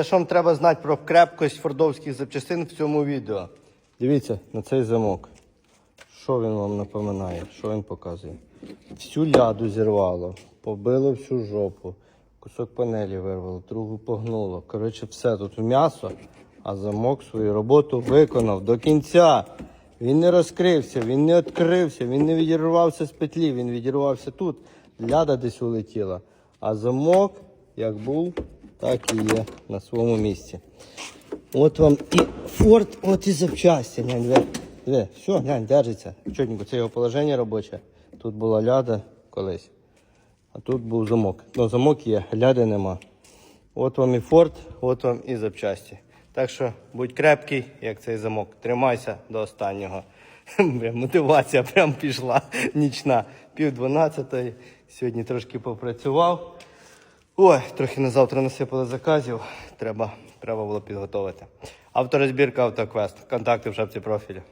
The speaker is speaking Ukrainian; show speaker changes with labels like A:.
A: Що вам треба знати про крепкость фордовських запчастин в цьому відео. Дивіться на цей замок. Що він вам напоминає? Що він показує? Всю ляду зірвало, побило всю жопу, кусок панелі вирвало, другу погнуло. Коротше, все тут м'ясо, а замок свою роботу виконав до кінця. Він не розкрився, він не відкрився, він не відірвався з петлі, він відірвався тут. Ляда десь улетіла. А замок, як був, так і є на своєму місці. От вам і форт, от і запчасті. Глянь, диви, диви, все, глянь, держиться. Чотенько, це його положення робоче. Тут була ляда колись, а тут був замок. Ну, замок є, ляди нема. От вам і форт, от вам і запчасті. Так що будь крепкий, як цей замок. Тримайся до останнього. Прям мотивація прям пішла нічна. Пів дванадцятої. Сьогодні трошки попрацював. Ой, трохи на завтра насипали заказів. Треба, треба було підготувати. Авторозбірка Автоквест. Контакти в шапці профілю.